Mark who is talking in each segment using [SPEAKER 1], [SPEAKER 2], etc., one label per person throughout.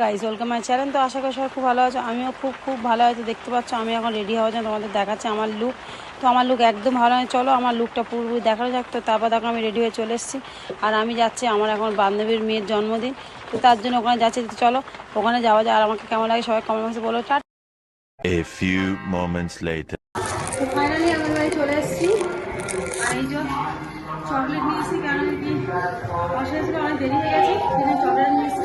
[SPEAKER 1] Guys welcome my channel তো আশা করি সবাই খুব ভালো আছো। আমিও খুব খুব ভালো আছি। দেখতে পাচ্ছ আমি এখন রেডি হওয়ার জন্য তোমাদের দেখাচ্ছি আমার লুক তো আমার লুক একদম ভালো নয় চলো আমার লুকটা পুরোপুরি দেখানো যাক। তো তারপর দেখো আমি রেডি হয়ে চলে এসেছি। আর আমি যাচ্ছি আমার এখন বান্ধবীর মেয়ের জন্মদিন। তো তার জন্য ওখানে যাচ্ছি। তো চলো ওখানে যাওয়া যায় আর আমাকে কেমন লাগে সবাই কমেন্ট বক্সে বলো। টা
[SPEAKER 2] A few moments later.
[SPEAKER 1] Finally বাড়ি চলে এসেছি। আর এই যে চকলেট নিয়েছি কেন কি অসুবিধা অনেক দেরি হয়ে গেছে। চকলেট নিয়েছি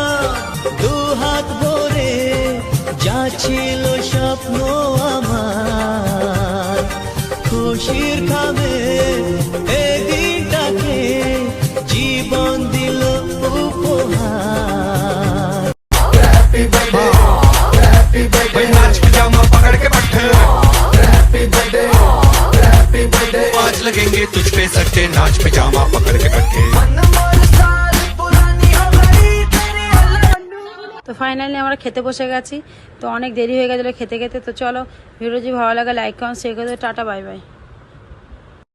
[SPEAKER 3] ছিল স্বপ্ন আমার খুশির খাবে এই দিনটাকে জীবন দিল উপহার
[SPEAKER 4] नाच पजामा पकड़ के बैठे आज लगेंगे तुझ पे सट्टे नाच पजामा पकड़ के बैठे
[SPEAKER 1] তো ফাইনালি আমরা খেতে বসে গেছি। তো অনেক দেরি হয়ে গেছিল খেতে খেতে। তো চলো ভিডিও যদি ভালো লাগে লাইক কমেন্ট শেয়ার করে টাটা বাই বাই